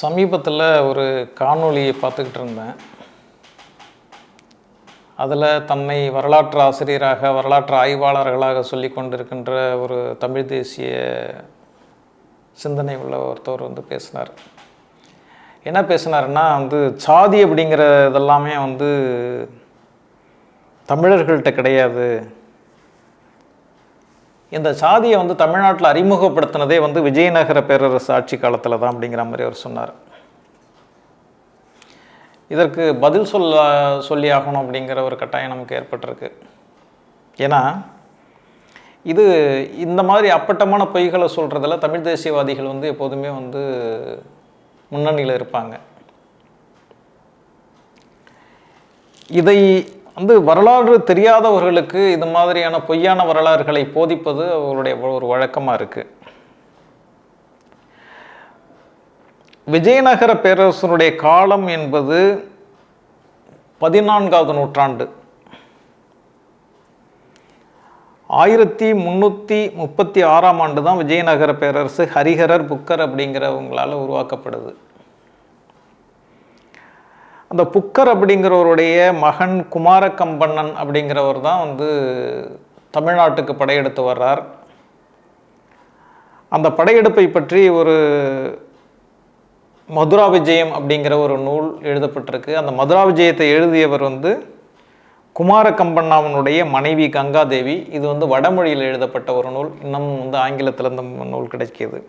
சமீபத்தில் ஒரு காணொளியை பார்த்துக்கிட்டு இருந்தேன். அதில் தன்னை வரலாற்று ஆசிரியராக வரலாற்று ஆய்வாளர்களாக சொல்லி கொண்டிருக்கின்ற ஒரு தமிழ் தேசிய சிந்தனை உள்ள ஒருத்தவர் வந்து பேசினார். என்ன பேசினாருன்னா வந்து சாதி அப்படிங்கிற இதெல்லாமே வந்து தமிழர்கள்ட்ட கிடையாது. இந்த சாதியை வந்து தமிழ்நாட்டில் அறிமுகப்படுத்தினதே வந்து விஜயநகர பேரரசு ஆட்சி காலத்தில் தான் அப்படிங்கிற மாதிரி அவர் சொன்னார். இதற்கு பதில் சொல்ல சொல்லி ஆகணும் அப்படிங்கிற ஒரு கட்டாயம் நமக்கு ஏற்பட்டிருக்கு. ஏன்னா இது இந்த மாதிரி அப்பட்டமான பொய்களை சொல்கிறதில் தமிழ் தேசியவாதிகள் வந்து எப்போதுமே வந்து முன்னணியில் இருப்பாங்க. இதை வந்து வரலாறு தெரியாதவர்களுக்கு இது மாதிரியான பொய்யான வரலாறுகளை போதிப்பது அவருடைய ஒரு வழக்கமாக இருக்குது விஜயநகர பேரரசனுடைய காலம் என்பது பதினான்காவது நூற்றாண்டு. ஆயிரத்தி முந்நூற்றி முப்பத்தி ஆறாம் ஆண்டு தான் விஜயநகர பேரரசு ஹரிஹரர் புக்கர் அப்படிங்கிறவங்களால் உருவாக்கப்படுது. அந்த புக்கர் அப்படிங்கிறவருடைய மகன் குமாரகம்பண்ணன் அப்படிங்கிறவர் தான் வந்து தமிழ்நாட்டுக்கு படையெடுத்து வர்றார். அந்த படையெடுப்பை பற்றி ஒரு மதுரா விஜயம் அப்படிங்கிற ஒரு நூல் எழுதப்பட்டிருக்கு. அந்த மதுரா விஜயத்தை எழுதியவர் வந்து குமாரகம்பண்ணாவனுடைய மனைவி கங்காதேவி. இது வந்து வடமொழியில் எழுதப்பட்ட ஒரு நூல். இன்னும் வந்து ஆங்கிலத்தில் இந்த நூல் கிடைக்கிது.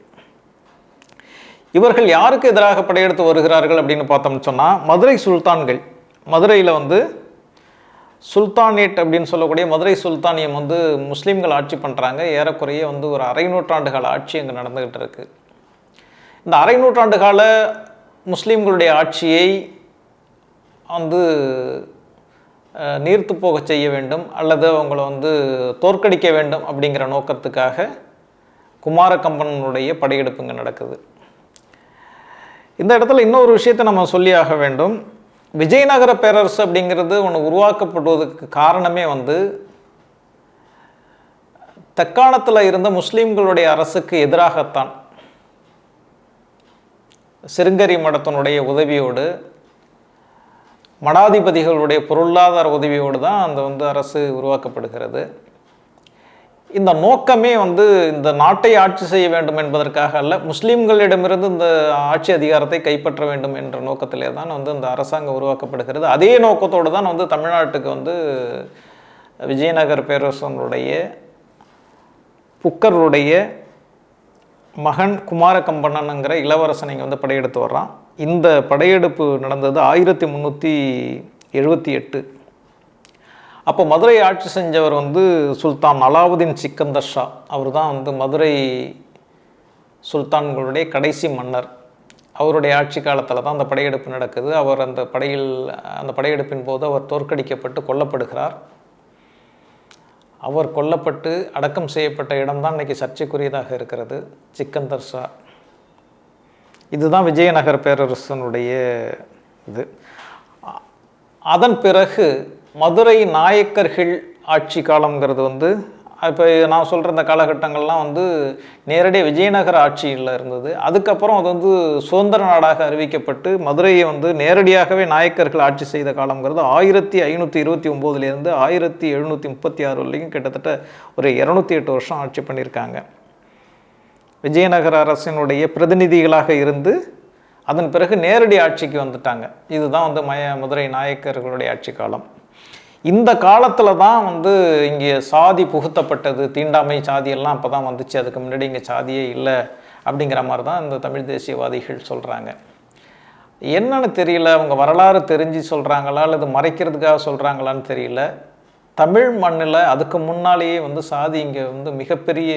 இவர்கள் யாருக்கு எதிராக படையெடுத்து வருகிறார்கள் அப்படின்னு பார்த்தோம்னு சொன்னால் மதுரை சுல்தான்கள். மதுரையில் வந்து சுல்தானேட் அப்படின்னு சொல்லக்கூடிய மதுரை சுல்தானியம் வந்து முஸ்லீம்கள் ஆட்சி பண்ணுறாங்க ஏறக்குறைய வந்து ஒரு அரை நூற்றாண்டு கால ஆட்சி அங்கே நடந்துக்கிட்டு இருக்குது இந்த அரை நூற்றாண்டு கால முஸ்லீம்களுடைய ஆட்சியை வந்து நீர்த்து போக செய்ய வேண்டும் அல்லது அவங்கள வந்து தோற்கடிக்க வேண்டும் அப்படிங்கிற நோக்கத்துக்காக குமாரகம்பனுடைய படையெடுப்புங்க நடக்குது. இந்த இடத்துல இன்னொரு விஷயத்தை நம்ம சொல்லியாக வேண்டும். விஜயநகர பேரரசு அப்படிங்கிறது ஒன்று உருவாக்கப்படுவதற்கு காரணமே வந்து தக்காணத்தில் இருந்த முஸ்லீம்களுடைய அரசுக்கு எதிராகத்தான். சிருங்கரி மடத்தினுடைய உதவியோடு மடாதிபதிகளுடைய பொருளாதார உதவியோடு தான் அந்த வந்து அரசு உருவாக்கப்படுகிறது. இந்த நோக்கமே வந்து இந்த நாட்டை ஆட்சி செய்ய வேண்டும் என்பதற்காக அல்ல முஸ்லீம்களிடமிருந்து இந்த ஆட்சி அதிகாரத்தை கைப்பற்ற வேண்டும் என்ற நோக்கத்திலே தான் வந்து இந்த அரசாங்கம் உருவாக்கப்படுகிறது. அதே நோக்கத்தோடு தான் வந்து தமிழ்நாட்டுக்கு வந்து விஜயநகர் பேரரசனுடைய புக்கருடைய மகன் குமாரகம்பண்ணனுங்கிற இளவரசன் இங்கே வந்து படையெடுத்து வர்றான். இந்த படையெடுப்பு நடந்தது ஆயிரத்தி முந்நூற்றி எழுபத்தி எட்டு. அப்போ மதுரை ஆட்சி செஞ்சவர் வந்து சுல்தான் அலாவுதீன் சிக்கந்தர் ஷா. அவர் தான் வந்து மதுரை சுல்தான்களுடைய கடைசி மன்னர். அவருடைய ஆட்சி காலத்தில் தான் அந்த படையெடுப்பு நடக்குது. அவர் அந்த படையில் அந்த படையெடுப்பின் போது அவர் தோற்கடிக்கப்பட்டு கொல்லப்படுகிறார். அவர் கொல்லப்பட்டு அடக்கம் செய்யப்பட்ட இடம்தான் இன்றைக்கி சர்ச்சைக்குரியதாக இருக்கிறது சிக்கந்தர் ஷா. இதுதான் விஜயநகர் பேரரசனுடைய இது. அதன் பிறகு மதுரை நாயக்கர்கள் ஆட்சி காலங்கிறது வந்து இப்போ நான் சொல்கிற இந்த காலகட்டங்கள்லாம் வந்து நேரடியாக விஜயநகர ஆட்சியில் இருந்தது. அதுக்கப்புறம் அது வந்து சுதந்திர நாடாக அறிவிக்கப்பட்டு மதுரையை வந்து நேரடியாகவே நாயக்கர்கள் ஆட்சி செய்த காலங்கிறது ஆயிரத்தி ஐநூற்றி இருபத்தி ஒம்போதுலேருந்து ஆயிரத்தி எழுநூற்றி முப்பத்தி ஆறு வரைக்கும் கிட்டத்தட்ட ஒரு இரநூத்தி எட்டு வருஷம் ஆட்சி பண்ணியிருக்காங்க. விஜயநகர அரசினுடைய பிரதிநிதிகளாக இருந்து அதன் பிறகு நேரடி ஆட்சிக்கு வந்துட்டாங்க. இதுதான் வந்து மய மதுரை நாயக்கர்களுடைய ஆட்சி காலம். இந்த காலத்தில் தான் வந்து இங்கே சாதி புகுத்தப்பட்டது தீண்டாமை சாதியெல்லாம் அப்போ தான் வந்துச்சு அதுக்கு முன்னாடி இங்கே சாதியே இல்லை அப்படிங்கிற மாதிரி தான் இந்த தமிழ் தேசியவாதிகள் சொல்கிறாங்க என்னன்னு தெரியல அவங்க வரலாறு தெரிஞ்சு சொல்கிறாங்களா அல்லது மறைக்கிறதுக்காக சொல்கிறாங்களான்னு தெரியல. தமிழ் மண்ணில் அதுக்கு முன்னாலேயே வந்து சாதி இங்கே வந்து மிகப்பெரிய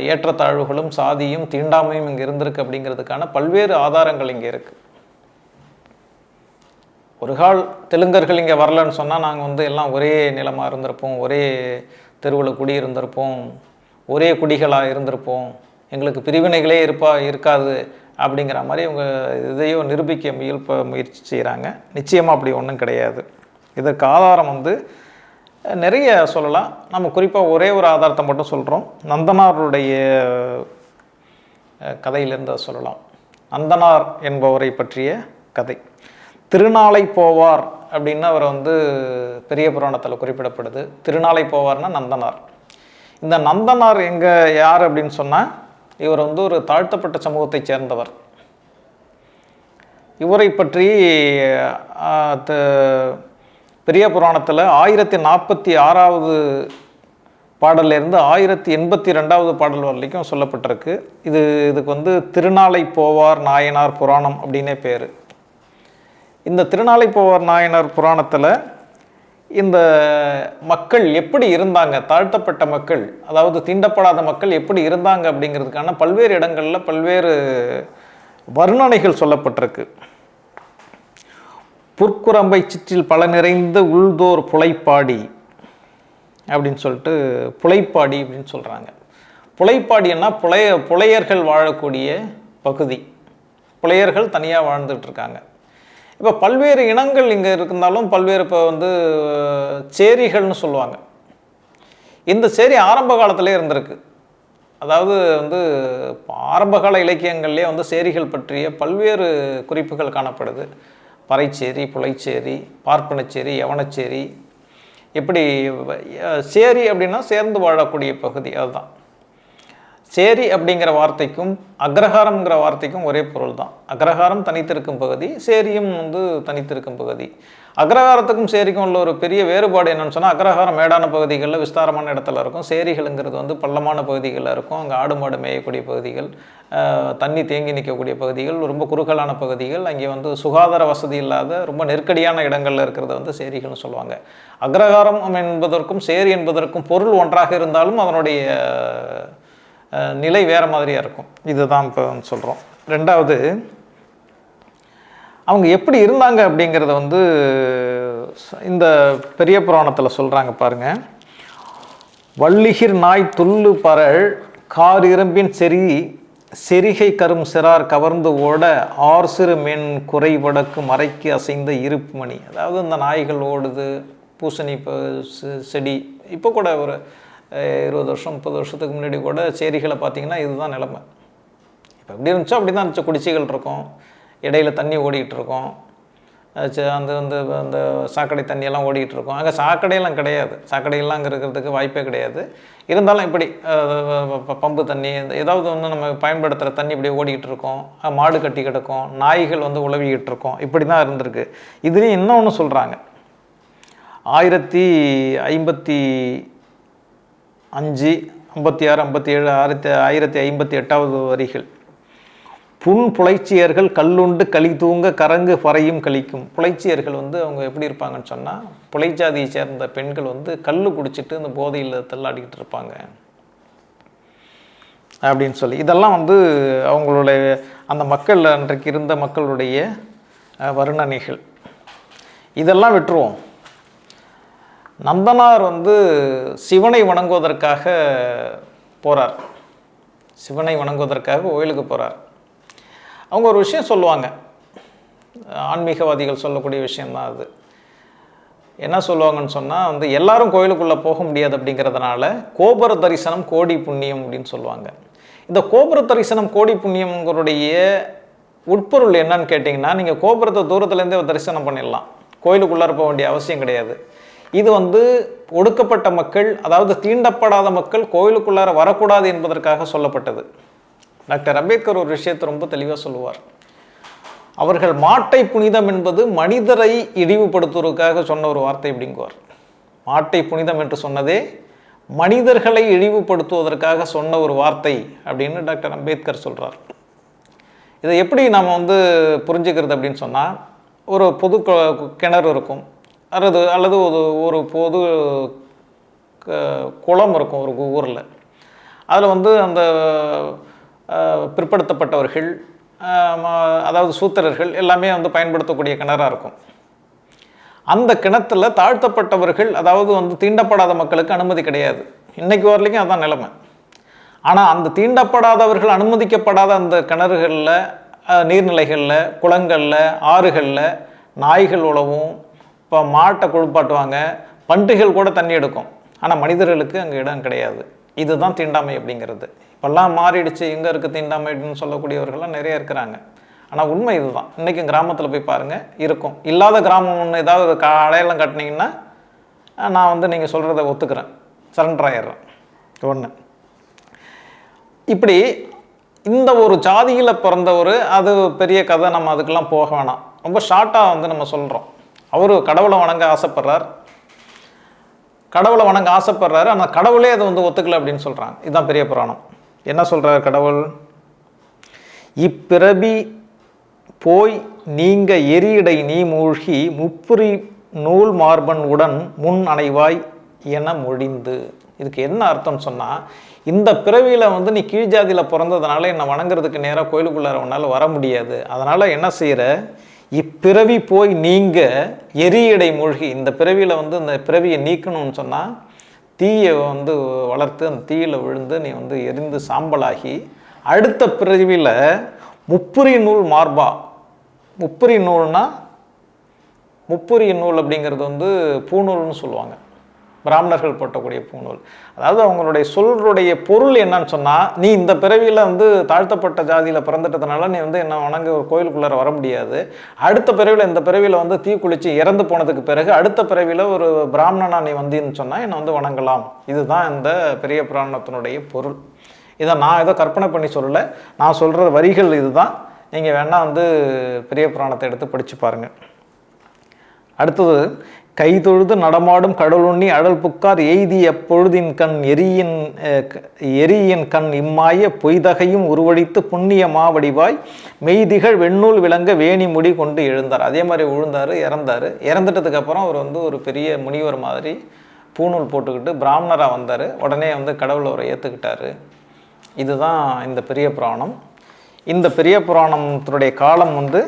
ஏற்றத்தாழ்வுகளும் சாதியும் தீண்டாமையும் இங்கே இருந்திருக்கு அப்படிங்கிறதுக்கான பல்வேறு ஆதாரங்கள் இங்கே இருக்குது ஒரு கால் தெலுங்கர்கள் இங்கே வரலன்னு சொன்னால் நாங்கள் வந்து எல்லாம் ஒரே நிலமாக இருந்திருப்போம் ஒரே தெருவில் குடி இருந்திருப்போம் ஒரே குடிகளாக இருந்திருப்போம். எங்களுக்கு பிரிவினைகளே இருப்பா இருக்காது அப்படிங்கிற மாதிரி இவங்க இதையும் நிரூபிக்க முயல்ப முயற்சி செய்கிறாங்க நிச்சயமாக அப்படி ஒன்றும் கிடையாது. இதற்கு ஆதாரம் வந்து நிறைய சொல்லலாம். நம்ம குறிப்பாக ஒரே ஒரு ஆதாரத்தை மட்டும் சொல்கிறோம் நந்தனாருடைய கதையிலேருந்து கதையிலிருந்து சொல்லலாம். நந்தனார் என்பவரை பற்றிய கதை. திருநாளை போவார் அப்படின்னு அவர் வந்து பெரிய புராணத்தில் குறிப்பிடப்படுது. திருநாளை போவார்னா நந்தனார். இந்த நந்தனார் எங்கே யார் அப்படின்னு சொன்னால் இவர் வந்து ஒரு தாழ்த்தப்பட்ட சமூகத்தைச் சேர்ந்தவர். இவரை பற்றி பெரிய புராணத்தில் ஆயிரத்தி நாற்பத்தி ஆறாவது பாடல்லேருந்து ஆயிரத்தி எண்பத்தி ரெண்டாவது பாடல் வரைக்கும் சொல்லப்பட்டிருக்கு. இது இதுக்கு வந்து திருநாளை போவார் நாயனார் புராணம் அப்படின்னே பேர். இந்த திருநாளை போவர் நாயனர் புராணத்தில் இந்த மக்கள் எப்படி இருந்தாங்க தாழ்த்தப்பட்ட மக்கள் அதாவது தீண்டப்படாத மக்கள் எப்படி இருந்தாங்க அப்படிங்கிறதுக்கான பல்வேறு இடங்களில் பல்வேறு வர்ணனைகள் சொல்லப்பட்டிருக்கு. புற்குரம்பை சிற்றில் பல நிறைந்த உள்தோர் புலைப்பாடி அப்படின்னு சொல்லிட்டு புலைப்பாடி அப்படின்னு சொல்கிறாங்க புலைப்பாடின்னா புலைய புலையர்கள் வாழக்கூடிய பகுதி. புலையர்கள் தனியாக வாழ்ந்துட்டு இருக்காங்க. இப்போ பல்வேறு இனங்கள் இங்கே இருந்தாலும் பல்வேறு இப்போ வந்து சேரிகள்னு சொல்லுவாங்க. இந்த சேரி ஆரம்ப காலத்திலே இருந்திருக்கு. அதாவது வந்து ஆரம்பகால இலக்கியங்கள்லேயே வந்து சேரிகள் பற்றிய பல்வேறு குறிப்புகள் காணப்படுது. பறைச்சேரி புலைச்சேரி பார்ப்பனச்சேரி யவனச்சேரி. இப்படி சேரி அப்படின்னா சேர்ந்து வாழக்கூடிய பகுதி அதுதான். சேரி அப்படிங்கிற வார்த்தைக்கும் அக்ரஹாரம்ங்கிற வார்த்தைக்கும் ஒரே பொருள் தான் அக்ரஹாரம் தனித்திருக்கும் பகுதி சேரியும் வந்து தனித்திருக்கும் பகுதி. அக்ரஹாரத்துக்கும் சேரிக்கும் உள்ள ஒரு பெரிய வேறுபாடு என்னன்னு சொன்னால் அக்ரஹாரம் மேடான பகுதிகளில் விஸ்தாரமான இடத்துல இருக்கும். சேரிகளுங்கிறது வந்து பள்ளமான பகுதிகளில் இருக்கும். அங்கே ஆடு மாடு மேயக்கூடிய பகுதிகள் தண்ணி தேங்கி நிற்கக்கூடிய பகுதிகள் ரொம்ப குறுகலான பகுதிகள். அங்கே வந்து சுகாதார வசதி இல்லாத ரொம்ப நெருக்கடியான இடங்களில் இருக்கிறத வந்து சேரிகள்னு சொல்லுவாங்க. அக்ரஹாரம் என்பதற்கும் சேரி என்பதற்கும் பொருள் ஒன்றாக இருந்தாலும் அதனுடைய நிலை வேறு மாதிரியாக இருக்கும். இதுதான் இப்போ சொல்கிறோம் ரெண்டாவது அவங்க எப்படி இருந்தாங்க அப்படிங்கிறத வந்து இந்த பெரிய புராணத்தில் சொல்கிறாங்க பாருங்கள் வள்ளிகிர் நாய் துள்ளு பரள் கார் இரும்பின் செறி செரிகை கரும் சிறார் கவர்ந்து ஓட ஆர் சிறு மென் குறை வடக்கு மறைக்கு அசைந்த இருப்பு மணி அதாவது இந்த நாய்கள் ஓடுது பூசணி செ- செடி. இப்போ கூட ஒரு இருபது வருஷம் முப்பது வருஷத்துக்கு முன்னாடி கூட சேரிகளை பார்த்தீங்கன்னா இதுதான் நிலமை. இப்போ எப்படி இருந்துச்சோ அப்படி தான் இருந்துச்சு. குடிசைகள் இருக்கும் இடையில தண்ணி ஓடிக்கிட்டு இருக்கும். அந்த அந்த அந்த சாக்கடை தண்ணியெல்லாம் ஓடிக்கிட்டு இருக்கும். அங்கே சாக்கடையெல்லாம் கிடையாது. சாக்கடையெல்லாம் அங்கே இருக்கிறதுக்கு வாய்ப்பே கிடையாது. இருந்தாலும் இப்படி ப- பம்பு தண்ணி இந்த ஏதாவது வந்து நம்ம பயன்படுத்துகிற தண்ணி இப்படி ஓடிக்கிட்டு இருக்கோம். மாடு கட்டி கிடக்கும். நாய்கள் வந்து உழவிக்கிட்டு இருக்கும். இப்படி தான் இருந்திருக்கு. இதுலேயும் இன்னொன்று சொல்கிறாங்க ஆயிரத்தி ஐம்பத்தி அஞ்சு ஐம்பத்தி ஆறு ஐம்பத்தி ஏழு ஆயிரத்தி ஆயிரத்தி ஐம்பத்தி எட்டாவது வரிகள். புன் புலைச்சியர்கள் கல்லுண்டு களி தூங்க கரங்கு பறையும் கழிக்கும் புலைச்சியர்கள் வந்து அவங்க எப்படி இருப்பாங்கன்னு சொன்னால் புலைச்சாதியை சேர்ந்த பெண்கள் வந்து கல் குடிச்சிட்டு இந்த போதையில் தள்ளாடிக்கிட்டு இருப்பாங்க. அப்படின்னு சொல்லி. இதெல்லாம் வந்து அவங்களுடைய அந்த மக்கள் அன்றைக்கு இருந்த மக்களுடைய வர்ணனைகள். இதெல்லாம் விட்டுருவோம். நந்தனார் வந்து சிவனை வணங்குவதற்காக போகிறார் சிவனை வணங்குவதற்காக கோயிலுக்கு போகிறார் அவங்க ஒரு விஷயம் சொல்லுவாங்க. ஆன்மீகவாதிகள் சொல்லக்கூடிய விஷயந்தான் அது. என்ன சொல்லுவாங்கன்னு சொன்னால் வந்து எல்லாரும் கோயிலுக்குள்ளே போக முடியாது அப்படிங்கிறதுனால கோபுர தரிசனம் கோடி புண்ணியம் அப்படின்னு சொல்லுவாங்க. இந்த கோபுர தரிசனம் கோடி புண்ணியம்ங்கிறடைய உட்பொருள் என்னன்னு கேட்டிங்கன்னா நீங்கள் கோபுரத்தை தூரத்துலேருந்தே தரிசனம் பண்ணிடலாம். கோயிலுக்குள்ளார போக வேண்டிய அவசியம் கிடையாது. இது வந்து ஒடுக்கப்பட்ட மக்கள் அதாவது தீண்டப்படாத மக்கள் கோயிலுக்குள்ளார வரக்கூடாது என்பதற்காக சொல்லப்பட்டது. டாக்டர் அம்பேத்கர் ஒரு விஷயத்தை ரொம்ப தெளிவாக சொல்லுவார். அவர்கள் மாட்டை புனிதம் என்பது மனிதரை இழிவுபடுத்துவதற்காக சொன்ன ஒரு வார்த்தை அப்படிங்குவார். மாட்டை புனிதம் என்று சொன்னதே மனிதர்களை இழிவுபடுத்துவதற்காக சொன்ன ஒரு வார்த்தை அப்படின்னு டாக்டர் அம்பேத்கர் சொல்கிறார் இதை எப்படி நாம் வந்து புரிஞ்சுக்கிறது அப்படின்னு சொன்னால் ஒரு பொது கிணறு இருக்கும். அல்லது அல்லது ஒரு ஒரு பொது க- குளம் இருக்கும் ஒரு ஊரில். அதில் வந்து அந்த பிற்படுத்தப்பட்டவர்கள் அதாவது சூத்திரர்கள் எல்லாமே வந்து பயன்படுத்தக்கூடிய கிணறாக இருக்கும். அந்த கிணத்துல தாழ்த்தப்பட்டவர்கள் அதாவது வந்து தீண்டப்படாத மக்களுக்கு அனுமதி கிடையாது. இன்னைக்கு வரலைக்கும் அதான் நிலைமை. ஆனால் அந்த தீண்டப்படாதவர்கள் அனுமதிக்கப்படாத அந்த கிணறுகளில் நீர்நிலைகளில் குளங்களில் ஆறுகளில் நாய்கள் உழவும் இப்போ மாட்டை குளிப்பாட்டுவாங்க பன்றிகள் கூட தண்ணி எடுக்கும். ஆனால் மனிதர்களுக்கு அங்கே இடம் கிடையாது. இதுதான் தீண்டாமை அப்படிங்கிறது. இப்போல்லாம் மாறிடுச்சு எங்கே இருக்குது தீண்டாமை அப்படின்னு சொல்லக்கூடியவர்கள்லாம் நிறைய இருக்கிறாங்க. ஆனால் உண்மை இதுதான். இன்றைக்கும் கிராமத்தில் போய் பாருங்கள் இருக்கும். இல்லாத கிராமம் ஒன்று ஏதாவது ஒரு அடையாளம் கட்டினீங்கன்னா நான் வந்து நீங்கள் சொல்கிறத ஒத்துக்கிறேன். சரண்டர் ஆயிடுறேன். ஒன்று இப்படி இந்த ஒரு ஜாதியில் பிறந்தவர் அது பெரிய கதை நம்ம அதுக்கெல்லாம் போக வேணாம். ரொம்ப ஷார்ட்டாக வந்து நம்ம சொல்கிறோம் அவர் கடவுளை வணங்க ஆசைப்படுறார். கடவுளை வணங்க ஆசைப்படுறாரு. ஆனால் கடவுளே அதை வந்து ஒத்துக்கல அப்படின்னு சொல்கிறாங்க இதுதான் பெரிய புராணம். என்ன சொல்கிறார் கடவுள்? இப்பிறவி போய் நீங்க எரியடை நீ மூழ்கி முப்புரி நூல் மார்பன் உடன் முன் அணைவாய் என மொழிந்து. இதுக்கு என்ன அர்த்தம் சொன்னால் இந்த பிறவியில் வந்து நீ கீழ் ஜாதியில் பிறந்ததுனால என்னை வணங்குறதுக்கு நேராக கோயிலுக்குள்ளார உன்னால் வர முடியாது. அதனால் என்ன செய்கிற இப்பிறவி போய் நீங்க எரியடை மூழ்கி இந்த பிறவியில் வந்து இந்த பிறவியை நீக்கணும்னு சொன்னால் தீயை வந்து வளர்த்து அந்த தீயில் விழுந்து நீ வந்து எரிந்து சாம்பலாகி அடுத்த பிறவியில் முப்புரி நூல் மார்பா. முப்புரி நூல்னால் முப்புரி நூல் அப்படிங்கிறது வந்து பூநூல்னு சொல்லுவாங்க. பிராமணர்கள் போட்டக்கூடிய பூநூல். அதாவது அவங்களுடைய சொல்களுடைய பொருள் என்னன்னு சொன்னால் நீ இந்த பிறவியில் வந்து தாழ்த்தப்பட்ட ஜாதியில் பிறந்துட்டதுனால நீ வந்து என்ன வணங்க ஒரு கோயிலுக்குள்ளார வர முடியாது. அடுத்த பிறவியில் இந்த பிறவியில் வந்து தீ குளிச்சு இறந்து போனதுக்கு பிறகு அடுத்த பிறவியில் ஒரு பிராமணனா நீ வந்தீன்னு சொன்னால் என்னை வந்து வணங்கலாம். இதுதான் இந்த பெரிய புராணத்தினுடைய பொருள். இதை நான் ஏதோ கற்பனை பண்ணி சொல்லலை. நான் சொல்கிற வரிகள் இதுதான். நீங்கள் வேணால் வந்து பெரிய புராணத்தை எடுத்து படித்து பாருங்கள் அடுத்தது கைதொழுது நடமாடும் கடலுண்ணி அடல் புக்கார் எய்தி எப்பொழுதின் கண் எரியின் எரியின் கண் இம்மாய பொய்தகையும் உருவடித்து புண்ணிய மாவடிவாய் மெய்திகள் வெண்ணூல் விளங்க வேணி முடி கொண்டு எழுந்தார். அதே மாதிரி விழுந்தார் இறந்தார். இறந்துட்டதுக்கப்புறம் அவர் வந்து ஒரு பெரிய முனிவர் மாதிரி பூணூல் போட்டுக்கிட்டு பிராமணராக வந்தார். உடனே வந்து கடவுள் அவரை ஏற்றுக்கிட்டார் இதுதான் இந்த பெரிய புராணம். இந்த பெரிய புராணத்தினுடைய காலம் வந்து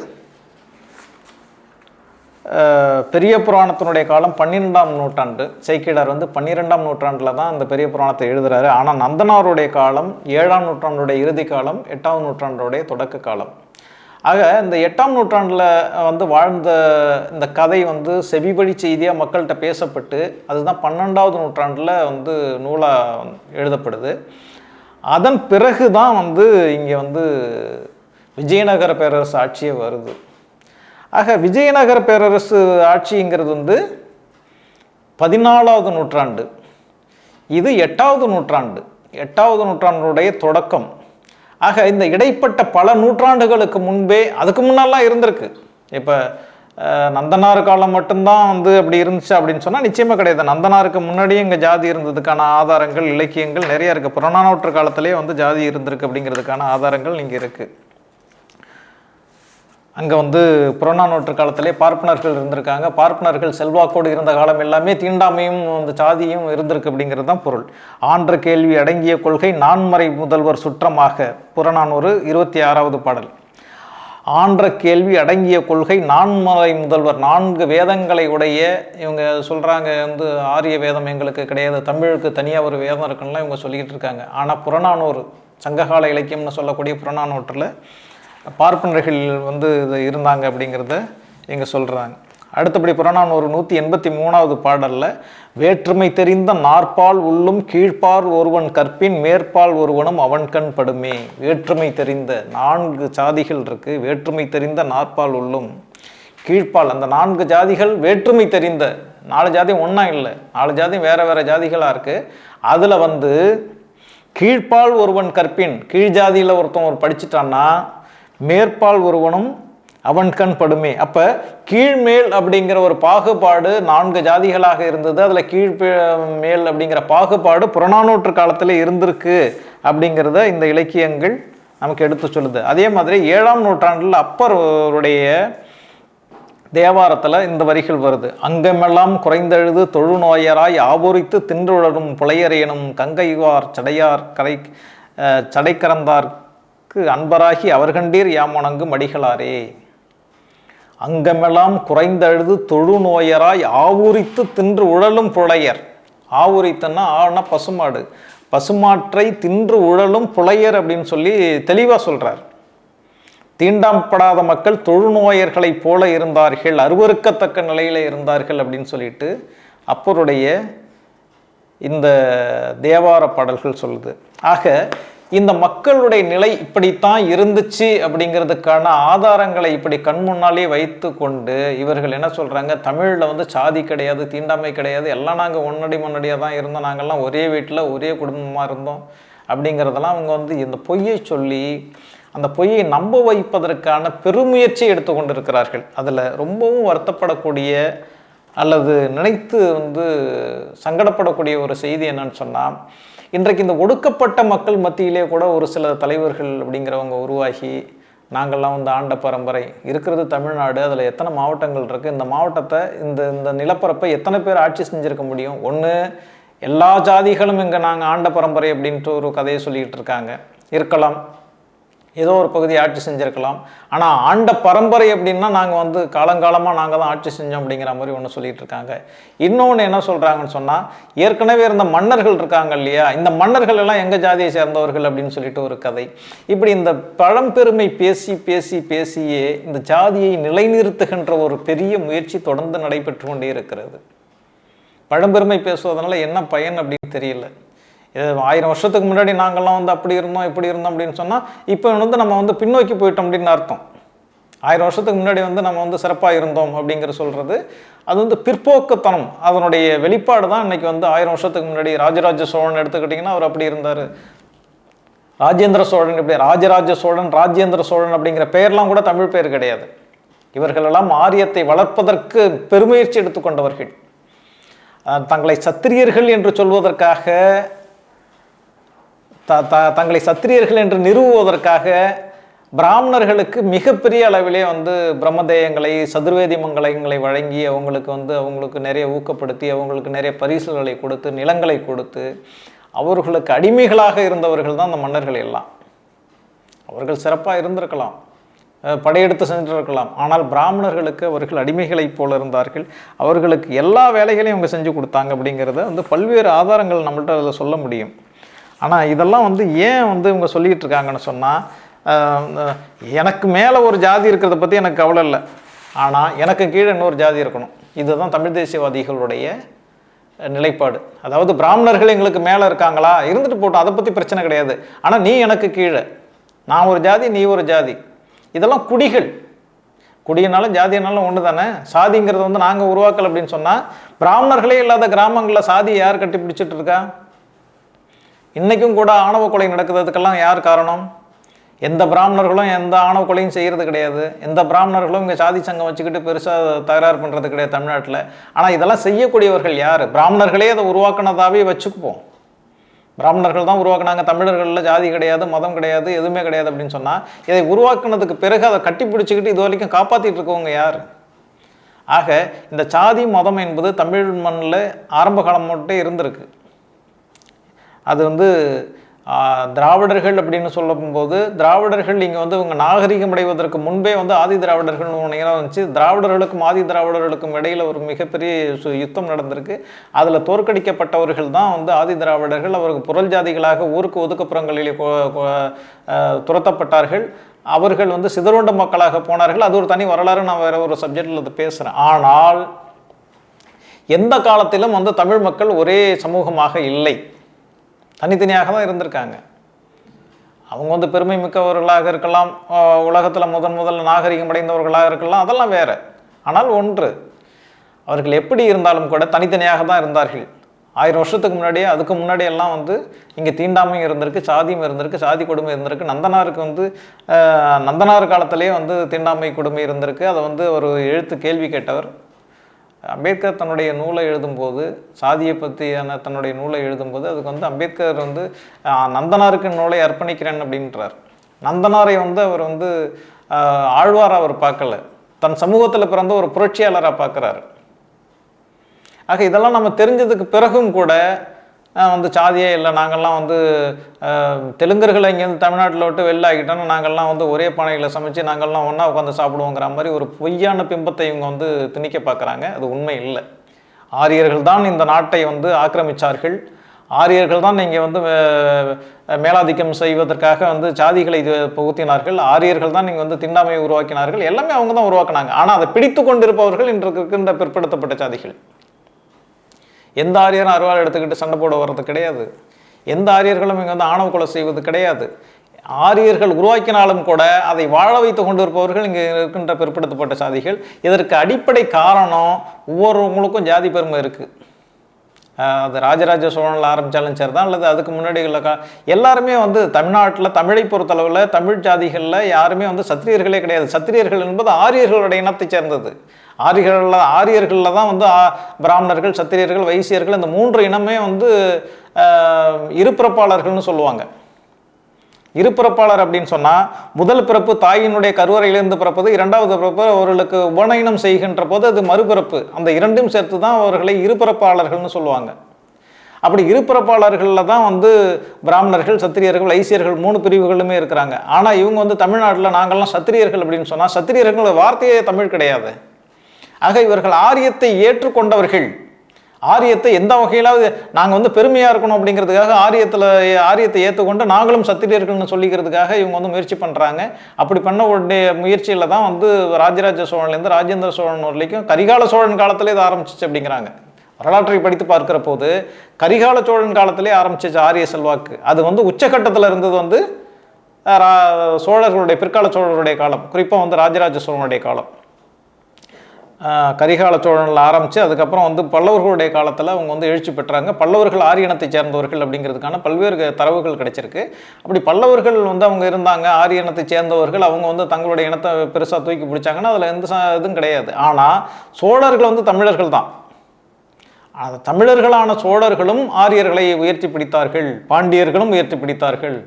பெரிய புராணத்தினுடைய காலம் பன்னிரெண்டாம் நூற்றாண்டு. சேக்கிடார் வந்து பன்னிரெண்டாம் நூற்றாண்டில் தான் இந்த பெரிய புராணத்தை எழுதுகிறாரு ஆனால் நந்தனாருடைய காலம் ஏழாம் நூற்றாண்டுடைய இறுதி காலம் எட்டாம் நூற்றாண்டுடைய தொடக்க காலம். ஆக இந்த எட்டாம் நூற்றாண்டில் வந்து வாழ்ந்த இந்த கதை வந்து செவிவழி செய்தியாக மக்கள்கிட்ட பேசப்பட்டு அதுதான் பன்னெண்டாவது நூற்றாண்டில் வந்து நூலாக எழுதப்படுது. அதன் பிறகு தான் வந்து இங்கே வந்து விஜயநகர பேரரசு ஆட்சியே வருது. ஆக விஜயநகர பேரரசு ஆட்சிங்கிறது வந்து பதினாலாவது நூற்றாண்டு. இது எட்டாவது நூற்றாண்டு. எட்டாவது நூற்றாண்டுடைய தொடக்கம். ஆக இந்த இடைப்பட்ட பல நூற்றாண்டுகளுக்கு முன்பே அதுக்கு முன்னாலாம் இருந்திருக்கு. இப்போ நந்தனார் காலம் மட்டும்தான் வந்து அப்படி இருந்துச்சு அப்படின்னு சொன்னால் நிச்சயமாக கிடையாது. நந்தனாருக்கு முன்னாடியே இங்கே ஜாதி இருந்ததுக்கான ஆதாரங்கள் இலக்கியங்கள் நிறைய இருக்குது புறநானூற்று காலத்திலே வந்து ஜாதி இருந்திருக்கு அப்படிங்கிறதுக்கான ஆதாரங்கள் இங்கே இருக்குது அங்கே வந்து புறநானூற்று காலத்திலே பார்ப்பனர்கள் இருந்திருக்காங்க. பார்ப்பனர்கள் செல்வாக்கோடு இருந்த காலம் எல்லாமே தீண்டாமையும் அந்த சாதியும் இருந்திருக்கு அப்படிங்கிறது தான் பொருள். ஆன்ற கேள்வி அடங்கிய கொள்கை நான்மறை முதல்வர் சுற்றமாக புறநானூறு இருபத்தி ஆறாவது பாடல். ஆன்ற கேள்வி அடங்கிய கொள்கை நான்மறை முதல்வர். நான்கு வேதங்களை உடைய இவங்க சொல்கிறாங்க வந்து ஆரிய வேதம் எங்களுக்கு கிடையாது. தமிழுக்கு தனியாக ஒரு வேதம் இருக்குன்னுலாம் இவங்க சொல்லிக்கிட்டு இருக்காங்க. ஆனால் புறநானூறு சங்ககால இலக்கியம்னு சொல்லக்கூடிய புறநானூற்றில் பார்ப்பனர்கள் வந்து இது இருந்தாங்க அப்படிங்கிறத இங்கே சொல்கிறாங்க அடுத்தபடி புறநானூறு நூற்றி எண்பத்தி மூணாவது பாடலில் வேற்றுமை தெரிந்த நாற்பால் உள்ளும் கீழ்ப்பால் ஒருவன் கற்பின் மேற்பால் ஒருவனும் அவன் கண் படுமே. வேற்றுமை தெரிந்த நான்கு சாதிகள் இருக்குது வேற்றுமை தெரிந்த நாற்பால் உள்ளும் கீழ்ப்பால். அந்த நான்கு ஜாதிகள் வேற்றுமை தெரிந்த நாலு ஜாதி ஒன்றா இல்லை. நாலு ஜாதி வேறு வேறு ஜாதிகளாக இருக்குது அதில் வந்து கீழ்ப்பால் ஒருவன் கற்பின். கீழ் ஜாதியில் ஒருத்தன் ஒரு படிச்சுட்டான்னா மேற்பால் ஒருவனும் அவன் கண் படுமே. அப்போ கீழ்மேல் அப்படிங்கிற ஒரு பாகுபாடு நான்கு ஜாதிகளாக இருந்தது. அதில் கீழ் மேல் அப்படிங்கிற பாகுபாடு புறநானூற்று காலத்தில் இருந்திருக்கு அப்படிங்கிறத இந்த இலக்கியங்கள் நமக்கு எடுத்து சொல்லுது. அதே மாதிரி ஏழாம் நூற்றாண்டில் அப்பருடைய தேவாரத்தில் இந்த வரிகள் வருது. அங்கமெல்லாம் குறைந்தெழுது தொழுநோயராய் ஆபோரித்து தின்றுழரும் புலையரேனும் கங்கைவார் சடையார் கரை சடைக்கரந்தார் அன்பராகி அவர்கண்டீர் யாமுணங்கு மடிகளாரே அங்கமெல்லாம் குறைந்தழுது தொழுநோயராய் ஆவுரித்து தின்று உழலும் புலையர் ஆவுரித்துன்னா ஆனா பசுமாடு. பசுமாற்றை தின்று உழலும் புலையர் அப்படின்னு சொல்லி தெளிவாக சொல்கிறார் தீண்டாம்படாத மக்கள் தொழுநோயர்களைப் போல இருந்தார்கள் அருவருக்கத்தக்க நிலையில் இருந்தார்கள் அப்படின்னு சொல்லிட்டு அப்பருடைய இந்த தேவார பாடல்கள் சொல்லுது. ஆக இந்த மக்களுடைய நிலை இப்படித்தான் இருந்துச்சு அப்படிங்கிறதுக்கான ஆதாரங்களை இப்படி கண் முன்னாலே வைத்து கொண்டு இவர்கள் என்ன சொல்கிறாங்க தமிழில் வந்து சாதி கிடையாது தீண்டாமை கிடையாது எல்லாம் நாங்கள் ஒன்னடி முன்னடியாக தான் இருந்தோம். நாங்கள்லாம் ஒரே வீட்டில் ஒரே குடும்பமாக இருந்தோம் அப்படிங்கிறதெல்லாம் அவங்க வந்து இந்த பொய்யை சொல்லி அந்த பொய்யை நம்ப வைப்பதற்கான பெருமுயற்சி எடுத்துக்கொண்டிருக்கிறார்கள். அதில் ரொம்பவும் வருத்தப்படக்கூடிய அல்லது நினைத்து வந்து சங்கடப்படக்கூடிய ஒரு செய்தி என்னன்னு சொன்னால் இன்றைக்கு இந்த ஒடுக்கப்பட்ட மக்கள் மத்தியிலே கூட ஒரு சில தலைவர்கள் அப்படிங்கிறவங்க உருவாகி நாங்கள்லாம் வந்து ஆண்ட பரம்பரை. இருக்கிறது தமிழ்நாடு அதில் எத்தனை மாவட்டங்கள் இருக்குது இந்த மாவட்டத்தை இந்த இந்த நிலப்பரப்பை எத்தனை பேர் ஆட்சி செஞ்சுருக்க முடியும்? ஒன்று எல்லா ஜாதிகளும் இங்கே நாங்கள் ஆண்ட பரம்பரை அப்படின்ட்டு ஒரு கதையை சொல்லிக்கிட்டு இருக்காங்க. இருக்கலாம். ஏதோ ஒரு பகுதி ஆட்சி செஞ்சுருக்கலாம். ஆனால் ஆண்ட பரம்பரை அப்படின்னா நாங்கள் வந்து காலங்காலமாக நாங்கள் தான் ஆட்சி செஞ்சோம் அப்படிங்கிற மாதிரி ஒன்று சொல்லிட்டு இருக்காங்க. இன்னொன்று என்ன சொல்கிறாங்கன்னு சொன்னால் ஏற்கனவே இருந்த மன்னர்கள் இருக்காங்க இல்லையா? இந்த மன்னர்கள் எல்லாம் எங்கள் ஜாதியை சேர்ந்தவர்கள் அப்படின்னு சொல்லிட்டு ஒரு கதை. இப்படி இந்த பழம்பெருமை பேசி பேசி பேசியே இந்த ஜாதியை நிலைநிறுத்துகின்ற ஒரு பெரிய முயற்சி தொடர்ந்து நடைபெற்று கொண்டே இருக்கிறது. பழம்பெருமை பேசுவதனால என்ன பயன் அப்படின்னு தெரியல. இது ஆயிரம் வருஷத்துக்கு முன்னாடி நாங்கள்லாம் வந்து அப்படி இருந்தோம் இப்படி இருந்தோம் அப்படின்னு சொன்னால் இப்போ வந்து நம்ம வந்து பின்னோக்கி போயிட்டோம் அப்படின்னு அர்த்தம். ஆயிரம் வருஷத்துக்கு முன்னாடி வந்து நம்ம வந்து சிறப்பாக இருந்தோம் அப்படிங்கிற சொல்கிறது அது வந்து பிற்போக்குத்தனம். அதனுடைய வெளிப்பாடு தான் இன்னைக்கு வந்து ஆயிரம் வருஷத்துக்கு முன்னாடி ராஜராஜ சோழன் எடுத்துக்கிட்டிங்கன்னா அவர் அப்படி இருந்தார். ராஜேந்திர சோழன் இப்படி ராஜராஜ சோழன் ராஜேந்திர சோழன் அப்படிங்கிற பெயர்லாம் கூட தமிழ் பெயர் கிடையாது. இவர்களெல்லாம் ஆரியத்தை வளர்ப்பதற்கு பெருமுயற்சி எடுத்துக்கொண்டவர்கள். தங்களை சத்திரியர்கள் என்று சொல்வதற்காக த த தங்களை சத்திரியர்கள் என்று நிறுவுவதற்காக பிராமணர்களுக்கு மிகப்பெரிய அளவிலே வந்து பிரம்மதேயங்களை சதுர்வேதி மங்கலங்களை வழங்கி அவங்களுக்கு வந்து அவங்களுக்கு நிறைய ஊக்கப்படுத்தி அவங்களுக்கு நிறைய பரிசுகளை கொடுத்து நிலங்களை கொடுத்து அவர்களுக்கு அடிமைகளாக இருந்தவர்கள் தான் அந்த மன்னர்கள் எல்லாம். அவர்கள் சிறப்பாக இருந்திருக்கலாம். படையெடுத்து சென்றிருக்கலாம். ஆனால் பிராமணர்களுக்கு அவர்கள் அடிமைகளைப் போல இருந்தார்கள். அவர்களுக்கு எல்லா வேலைகளையும் அவங்க செஞ்சு கொடுத்தாங்க அப்படிங்கிறத வந்து பல்வேறு ஆதாரங்கள் நம்மள்ட்ட அதில் சொல்ல முடியும். ஆனால் இதெல்லாம் வந்து ஏன் வந்து இவங்க சொல்லிக்கிட்டு இருக்காங்கன்னு சொன்னால் எனக்கு மேலே ஒரு ஜாதி இருக்கிறத பற்றி எனக்கு கவலை இல்லை. ஆனால் எனக்கு கீழே இன்னொரு ஜாதி இருக்கணும். இதுதான் தமிழ் தேசியவாதிகளுடைய நிலைப்பாடு. அதாவது பிராமணர்கள் எங்களுக்கு மேலே இருக்காங்களா? இருந்துட்டு போட்டோம். அதை பற்றி பிரச்சனை கிடையாது. ஆனால் நீ எனக்கு கீழே. நான் ஒரு ஜாதி நீ ஒரு ஜாதி. இதெல்லாம் குடிகள். குடியினாலும் ஜாதியினாலும் ஒன்று தானே சாதிங்கிறது வந்து நாங்கள் உருவாக்கல் அப்படின்னு சொன்னால் பிராமணர்களே இல்லாத கிராமங்களில் சாதி யார் கட்டி பிடிச்சிட்டு இருக்கா? இன்றைக்கும் கூட ஆணவ கொலை நடக்கிறதுக்கெல்லாம் யார் காரணம்? எந்த பிராமணர்களும் எந்த ஆணவ கொலையும் செய்கிறது கிடையாது. எந்த பிராமணர்களும் இங்கே சாதி சங்கம் வச்சுக்கிட்டு பெருசாக தகராறு பண்ணுறது கிடையாது தமிழ்நாட்டில். ஆனால் இதெல்லாம் செய்யக்கூடியவர்கள் யார்? பிராமணர்களே அதை உருவாக்குனதாவே வச்சுக்குவோம். பிராமணர்கள் தான் உருவாக்குனாங்க. தமிழர்களில் ஜாதி கிடையாது மதம் கிடையாது எதுவுமே கிடையாது அப்படின்னு சொன்னால் இதை உருவாக்குனதுக்கு பிறகு அதை கட்டி பிடிச்சிக்கிட்டு இது வரைக்கும் காப்பாற்றிட்டு இருக்கவங்க யார்? ஆக இந்த சாதி மதம் என்பது தமிழ் மண்ணில் ஆரம்ப காலம் மட்டும் இருந்திருக்கு. அது வந்து திராவிடர்கள் அப்படின்னு சொல்லும்போது திராவிடர்கள் இங்கே வந்து இவங்க நாகரிகம் அடைவதற்கு முன்பே வந்து ஆதி திராவிடர்கள்னு ஒன்று வந்துச்சு திராவிடர்களுக்கும் ஆதி திராவிடர்களுக்கும் இடையில் ஒரு மிகப்பெரிய சு- யுத்தம் நடந்திருக்கு. அதில் தோற்கடிக்கப்பட்டவர்கள் தான் வந்து ஆதி திராவிடர்கள். அவருக்கு புரல் ஜாதிகளாக ஊருக்கு ஒதுக்குப்புறங்களிலே துரத்தப்பட்டார்கள். அவர்கள் வந்து சிதறுண்ட மக்களாக போனார்கள். அது ஒரு தனி வரலாறு. நான் வேறு ஒரு சப்ஜெக்டில் அதை பேசுகிறேன் ஆனால் எந்த காலத்திலும் வந்து தமிழ் மக்கள் ஒரே சமூகமாக இல்லை. தனித்தனியாக தான் இருந்திருக்காங்க. அவங்க வந்து பெருமை மிக்கவர்களாக இருக்கலாம் உலகத்தில் முதன் முதல்ல நாகரிகம் அடைந்தவர்களாக இருக்கலாம் அதெல்லாம் வேறு. ஆனால் ஒன்று அவர்கள் எப்படி இருந்தாலும் கூட தனித்தனியாக தான் இருந்தார்கள். ஆயிரம் வருஷத்துக்கு முன்னாடியே அதுக்கு முன்னாடியெல்லாம் வந்து இங்கே தீண்டாமையும் இருந்திருக்கு சாதியும் இருந்திருக்கு சாதி கொடுமை இருந்திருக்கு. நந்தனாருக்கு வந்து நந்தனார் காலத்திலே வந்து தீண்டாமை கொடுமை இருந்திருக்கு. அதை வந்து ஒரு எழுத்து கேள்வி கேட்டவர் அம்பேத்கர் தன்னுடைய நூலை எழுதும்போது சாதியை பற்றியான தன்னுடைய நூலை எழுதும்போது அதுக்கு வந்து அம்பேத்கர் வந்து நந்தனாருக்கு நூலை அர்ப்பணிக்கிறேன் அப்படின்றார். நந்தனாரை வந்து அவர் வந்து ஆழ்வாராக அவர் பார்க்கல. தன் சமூகத்தில் பிறந்த ஒரு புரட்சியாளராக பார்க்குறாரு. ஆக இதெல்லாம் நம்ம தெரிஞ்சதுக்கு பிறகும் கூட வந்து சாதியே இல்லை. நாங்கள்லாம் வந்து தெலுங்கர்களை இங்கேருந்து தமிழ்நாட்டில் விட்டு வெளில ஆகிட்டோம்னா நாங்கள்லாம் வந்து ஒரே பானையில் சமைச்சு நாங்கள்லாம் ஒன்றா உட்காந்து சாப்பிடுவோங்கிற மாதிரி ஒரு பொய்யான பிம்பத்தை இவங்க வந்து திணிக்க பார்க்குறாங்க. அது உண்மை இல்லை. ஆரியர்கள் தான் இந்த நாட்டை வந்து ஆக்கிரமித்தார்கள் ஆரியர்கள் தான் இங்கே வந்து மேலாதிக்கம் செய்வதற்காக வந்து சாதிகளை இது புகுத்தினார்கள். ஆரியர்கள் தான் இங்கே வந்து திண்டாமையை உருவாக்கினார்கள். எல்லாமே அவங்க தான் உருவாக்கினாங்க. ஆனால் அதை பிடித்து கொண்டிருப்பவர்கள் இன்றைக்கு இருக்கின்ற பிற்படுத்தப்பட்ட சாதிகள். எந்த ஆரியரும் அருவாள் எடுத்துக்கிட்டு சண்டை போட வர்றது கிடையாது. எந்த ஆரியர்களும் இங்கே வந்து ஆணவ கொலை செய்வது கிடையாது. ஆரியர்கள் உருவாக்கினாலும் கூட அதை வாழ வைத்து கொண்டிருப்பவர்கள் இங்கே இருக்கின்ற பிற்படுத்தப்பட்ட சாதிகள். இதற்கு அடிப்படை காரணம் ஒவ்வொருவங்களுக்கும் ஜாதி பெருமை இருக்குது அது ராஜராஜ சோழனில் ஆரம்பித்தாலும் சரி தான் அல்லது அதுக்கு முன்னாடி உள்ள கா எல்லாருமே வந்து தமிழ்நாட்டில் தமிழை பொறுத்தளவில் தமிழ் ஜாதிகளில் யாருமே வந்து சத்திரியர்களே கிடையாது. சத்திரியர்கள் என்பது ஆரியர்களுடைய இனத்தை சேர்ந்தது. ஆரியர்களில் ஆரியர்களில் தான் வந்து ஆ- பிராமணர்கள் சத்திரியர்கள் வைசியர்கள் இந்த மூன்று இனமே வந்து இருப்பிறப்பாளர்கள்னு சொல்லுவாங்க. இருபிறப்பாளர் அப்படின்னு சொன்னால் முதல் பிறப்பு தாயினுடைய கருவறையிலிருந்து பிறப்பது இரண்டாவது பிறப்பு அவர்களுக்கு உபநயனம் செய்கின்ற போது அது மறுபிறப்பு. அந்த இரண்டும் சேர்த்து தான் அவர்களை இருபிறப்பாளர்கள்னு சொல்லுவாங்க. அப்படி இருபிறப்பாளர்களில் தான் வந்து பிராமணர்கள் சத்திரியர்கள் ஐசியர்கள் மூணு பிரிவுகளுமே இருக்கிறாங்க. ஆனால் இவங்க வந்து தமிழ்நாட்டில் நாங்கள்லாம் சத்திரியர்கள் அப்படின்னு சொன்னால் சத்திரியர்கள் வார்த்தையே தமிழ் கிடையாது. ஆக இவர்கள் ஆரியத்தை ஏற்றுக்கொண்டவர்கள். ஆரியத்தை எந்த வகையிலாவது நாங்கள் வந்து பெருமையாக இருக்கணும் அப்படிங்கிறதுக்காக ஆரியத்தில் ஆரியத்தை ஏற்றுக்கொண்டு நாங்களும் சத்திரியர்கள்னு சொல்லிக்கிறதுக்காக இவங்க வந்து முயற்சி பண்ணுறாங்க அப்படி பண்ண உடைய முயற்சியில் தான் வந்து ராஜராஜ சோழன்லேருந்து ராஜேந்திர சோழன் வரைக்கும் கரிகால சோழன் காலத்திலே இது ஆரம்பிச்சிச்சு அப்படிங்கிறாங்க. வரலாற்றை படித்து பார்க்கிற போது கரிகால சோழன் காலத்திலே ஆரம்பிச்சிச்சு ஆரிய செல்வாக்கு. அது வந்து உச்சகட்டத்தில் இருந்தது வந்து ரா- சோழர்களுடைய பிற்கால சோழருடைய காலம். குறிப்பாக வந்து ராஜராஜ சோழனுடைய காலம். கரிகால சோழனில் ஆரம்பித்து அதுக்கப்புறம் வந்து பல்லவர்களுடைய காலத்தில் அவங்க வந்து எழுச்சி பெற்றாங்க. பல்லவர்கள் ஆரியனத்தை சேர்ந்தவர்கள் அப்படிங்கிறதுக்கான பல்வேறு தரவுகள் கிடைச்சிருக்கு. அப்படி பல்லவர்கள் வந்து அவங்க இருந்தாங்க ஆரியனத்தை சேர்ந்தவர்கள் அவங்க வந்து தங்களுடைய இனத்தை பெருசாக தூக்கி பிடிச்சாங்கன்னா அதில் எந்த இதுவும் கிடையாது. ஆனால் சோழர்கள் வந்து தமிழர்கள் தான். அது தமிழர்களான சோழர்களும் ஆரியர்களை உயர்த்தி பிடித்தார்கள் பாண்டியர்களும் உயர்த்தி பிடித்தார்கள்.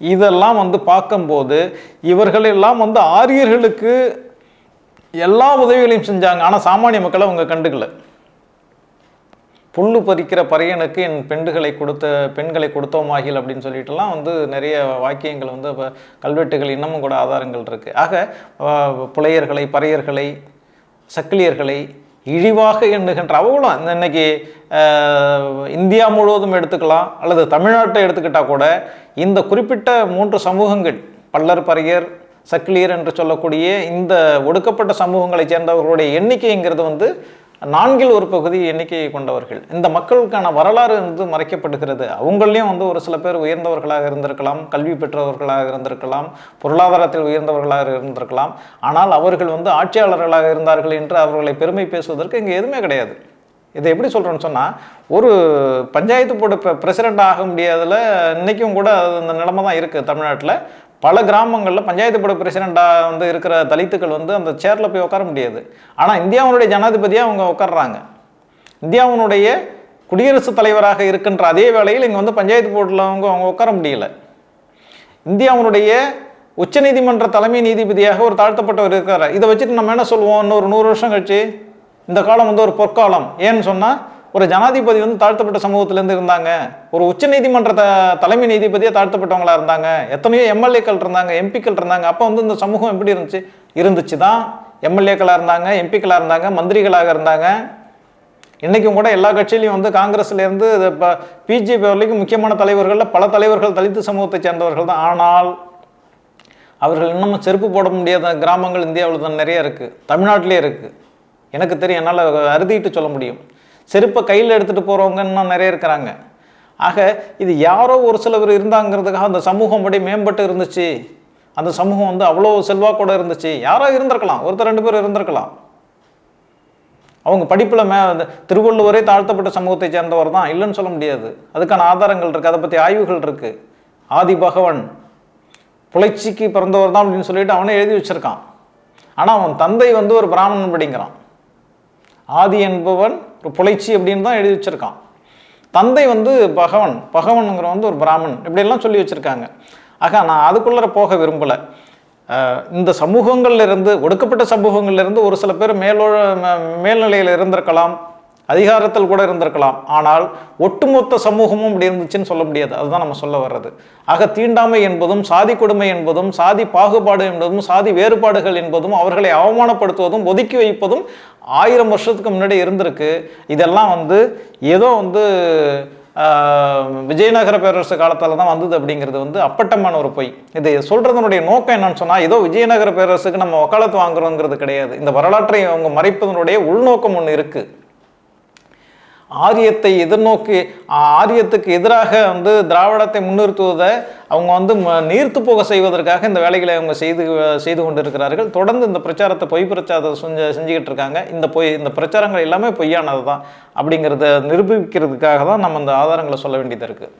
இதெல்லாம் வந்து பார்க்கும்போது இவர்களெல்லாம் வந்து ஆரியர்களுக்கு எல்லா உதவிகளையும் செஞ்சாங்க. ஆனால் சாமானிய மக்களை அவங்க கண்டுக்கல. புல்லு பறிக்கிற பறையனுக்கு என் பெண்டுகளை கொடுத்த பெண்களை கொடுத்தோமாகில் அப்படின்னு சொல்லிட்டுலாம் வந்து நிறைய வாக்கியங்கள் வந்து இப்போ கல்வெட்டுகள் இன்னமும் கூட ஆதாரங்கள் இருக்குது ஆக புலையர்களை பறையர்களை சக்கிலியர்களை இழிவாக எண்ணுகின்ற அவங்களும் இந்த இன்னைக்கு இந்தியா முழுவதும் எடுத்துக்கலாம் அல்லது தமிழ்நாட்டை எடுத்துக்கிட்டால் கூட இந்த குறிப்பிட்ட மூன்று சமூகங்கள் பல்லர் பறையர் சக்லியர் என்று சொல்லக்கூடிய இந்த ஒடுக்கப்பட்ட சமூகங்களைச் சேர்ந்தவர்களுடைய எண்ணிக்கைங்கிறது வந்து நான்கில் ஒரு பகுதி எண்ணிக்கையை கொண்டவர்கள். இந்த மக்களுக்கான வரலாறு வந்து மறைக்கப்படுகிறது அவங்களையும் வந்து ஒரு சில பேர் உயர்ந்தவர்களாக இருந்திருக்கலாம் கல்வி பெற்றவர்களாக இருந்திருக்கலாம் பொருளாதாரத்தில் உயர்ந்தவர்களாக இருந்திருக்கலாம். ஆனால் அவர்கள் வந்து ஆட்சியாளர்களாக இருந்தார்கள் என்று அவர்களை பெருமை பேசுவதற்கு இங்கே எதுவுமே கிடையாது. இதை எப்படி சொல்கிறேன்னு சொன்னால் ஒரு பஞ்சாயத்து போர்டு பிரசிடெண்ட் ஆக முடியாதில் இன்றைக்கும் கூட அது அந்த நிலைமை தான் இருக்குது தமிழ்நாட்டில். பல கிராமங்களில் பஞ்சாயத்து போர்டு பிரசிடெண்ட்டாக வந்து இருக்கிற தலித்துக்கள் வந்து அந்த சேரில் போய் உட்கார முடியாது. ஆனால் இந்தியாவுடைய ஜனாதிபதியாக அவங்க உட்கார்றாங்க. இந்தியாவினுடைய குடியரசுத் தலைவராக இருக்கின்ற அதே வேளையில் இங்கே வந்து பஞ்சாயத்து போர்டில் அவங்க அவங்க உட்கார முடியல. இந்தியாவினுடைய உச்சநீதிமன்ற தலைமை நீதிபதியாக ஒரு தாழ்த்தப்பட்டவர் இருக்கிறார் இதை வச்சுட்டு நம்ம என்ன சொல்லுவோம்? இன்னொரு நூறு வருஷம் கழிச்சு இந்த காலம் வந்து ஒரு பொற்காலம். ஏன்னு சொன்னால் ஒரு ஜனாதிபதி வந்து தாழ்த்தப்பட்ட சமூகத்திலேருந்து இருந்தாங்க. ஒரு உச்சநீதிமன்ற த தலைமை நீதிபதியாக தாழ்த்தப்பட்டவங்களா இருந்தாங்க. எத்தனையோ எம்எல்ஏக்கள் இருந்தாங்க எம்பிக்கள் இருந்தாங்க. அப்போ வந்து இந்த சமூகம் எப்படி இருந்துச்சு? இருந்துச்சு தான் எம்எல்ஏக்களாக இருந்தாங்க எம்பிக்களாக இருந்தாங்க மந்திரிகளாக இருந்தாங்க. இன்றைக்கும் கூட எல்லா கட்சியிலையும் வந்து காங்கிரஸ்லேருந்து இப்போ பிஜேபி வரைக்கும் முக்கியமான தலைவர்களில் பல தலைவர்கள் தலித்து சமூகத்தை சேர்ந்தவர்கள் தான். ஆனால் அவர்கள் இன்னமும் செருப்பு போட முடியாத கிராமங்கள் இந்தியாவில் தான் நிறைய இருக்குது தமிழ்நாட்டிலே இருக்குது எனக்கு தெரியும் என்னால் அறுதிட்டு சொல்ல முடியும். செருப்பை கையில் எடுத்துகிட்டு போகிறவங்க இன்னும் நிறைய இருக்கிறாங்க. ஆக இது யாரோ ஒரு சிலவர் இருந்தாங்கிறதுக்காக அந்த சமூகம் படி மேம்பட்டு இருந்துச்சு. அந்த சமூகம் வந்து அவ்வளோ செல்வாக்கூட இருந்துச்சு. யாரோ இருந்திருக்கலாம். ஒருத்தர் ரெண்டு பேர் இருந்திருக்கலாம். அவங்க படிப்பில் மே அந்த திருவள்ளுவரே தாழ்த்தப்பட்ட சமூகத்தை சேர்ந்தவர் தான். இல்லைன்னு சொல்ல முடியாது. அதுக்கான ஆதாரங்கள் இருக்குது அதை பற்றி ஆய்வுகள் இருக்குது ஆதி பகவன் புலைச்சிக்கு பிறந்தவர் தான் அப்படின்னு சொல்லிட்டு அவனே எழுதி வச்சிருக்கான். ஆனால் அவன் தந்தை வந்து ஒரு பிராமணன் படிங்கிறான். ஆதி என்பவன் ஒரு புலைச்சி அப்படின்னு தான் எழுதி வச்சுருக்கான். தந்தை வந்து பகவன் பகவனுங்கிற வந்து ஒரு பிராமன் இப்படியெல்லாம் சொல்லி வச்சுருக்காங்க. ஆக நான் அதுக்குள்ளே போக விரும்பலை. இந்த சமூகங்கள்லேருந்து ஒடுக்கப்பட்ட சமூகங்கள்லேருந்து ஒரு சில பேர் மேலோ மேல்நிலையில் இருந்திருக்கலாம். அதிகாரத்தில் கூட இருந்திருக்கலாம். ஆனால் ஒட்டுமொத்த சமூகமும் இப்படி இருந்துச்சுன்னு சொல்ல முடியாது. அதுதான் நம்ம சொல்ல வர்றது. ஆக தீண்டாமை என்பதும் சாதி கொடுமை என்பதும் சாதி பாகுபாடு என்பதும் சாதி வேறுபாடுகள் என்பதும் அவர்களை அவமானப்படுத்துவதும் ஒதுக்கி வைப்பதும் ஆயிரம் வருஷத்துக்கு முன்னாடி இருந்திருக்கு. இதெல்லாம் வந்து ஏதோ வந்து விஜயநகர பேரரசு காலத்தில் தான் வந்தது அப்படிங்கிறது வந்து அப்பட்டமான ஒரு பொய். இது சொல்கிறதனுடைய நோக்கம் என்னன்னு சொன்னால் ஏதோ விஜயநகர பேரரசுக்கு நம்ம வக்காலத்து வாங்குறோங்கிறது கிடையாது. இந்த வரலாற்றை அவங்க மறைப்பதனுடைய உள்நோக்கம் ஒன்று இருக்குது ஆரியத்தை எதிர்நோக்கி ஆரியத்துக்கு எதிராக வந்து திராவிடத்தை முன்னிறுத்துவதை அவங்க வந்து ம- நீர்த்து போக செய்வதற்காக இந்த வேலைகளை அவங்க செய்து செய்து கொண்டிருக்கிறார்கள். தொடர்ந்து இந்த பிரச்சாரத்தை பொய் பிரச்சாரத்தை செஞ்சு செஞ்சுக்கிட்டு இருக்காங்க. இந்த பொய் இந்த பிரச்சாரங்கள் எல்லாமே பொய்யானது தான் அப்படிங்கிறத நிரூபிக்கிறதுக்காக தான் நம்ம இந்த ஆதாரங்களை சொல்ல வேண்டியது இருக்குது